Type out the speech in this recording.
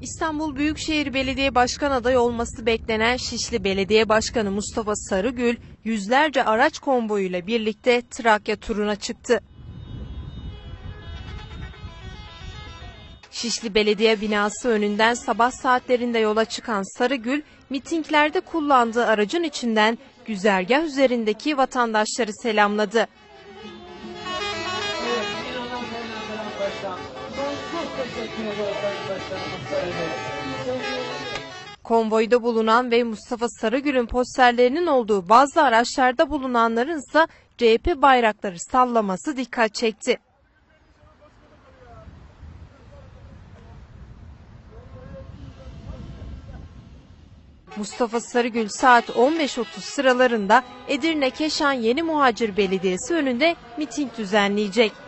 İstanbul Büyükşehir Belediye Başkan adayı olması beklenen Şişli Belediye Başkanı Mustafa Sarıgül yüzlerce araç konvoyuyla birlikte Trakya turuna çıktı. Şişli Belediye binası önünden sabah saatlerinde yola çıkan Sarıgül, mitinglerde kullandığı aracın içinden güzergah üzerindeki vatandaşları selamladı. Konvoyda bulunan ve Mustafa Sarıgül'ün posterlerinin olduğu bazı araçlarda bulunanların ise CHP bayrakları sallaması dikkat çekti. Mustafa Sarıgül saat 15.30 sıralarında Edirne Keşan Yeni Muhacir Belediyesi önünde miting düzenleyecek.